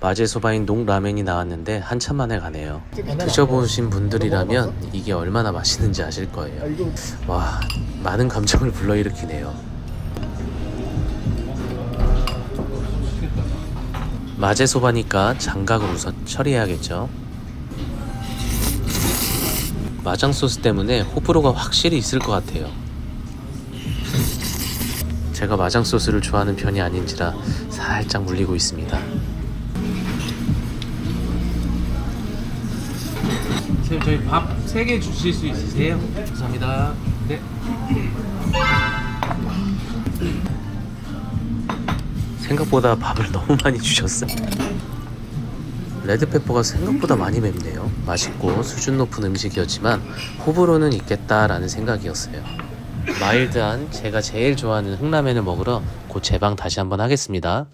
마제소바인 농라면이 나왔는데 한참 만에 가네요. 드셔보신 분들이라면 이게 얼마나 맛있는지 아실 거예요. 와, 많은 감정을 불러일으키네요. 마제소바니까 장각을 우선 처리해야겠죠. 마장 소스 때문에 호불호가 확실히 있을 것 같아요. 제가 마장 소스를 좋아하는 편이 아닌지라 살짝 물리고 있습니다. 선생님 저희 밥 3개 주실 수 있으세요? 감사합니다. 네. 생각보다 밥을 너무 많이 주셨어요. 레드페퍼가 생각보다 많이 맵네요. 맛있고 수준 높은 음식이었지만 호불호는 있겠다라는 생각이었어요. 마일드한 제가 제일 좋아하는 흑라면을 먹으러 곧 제방 다시 한번 하겠습니다.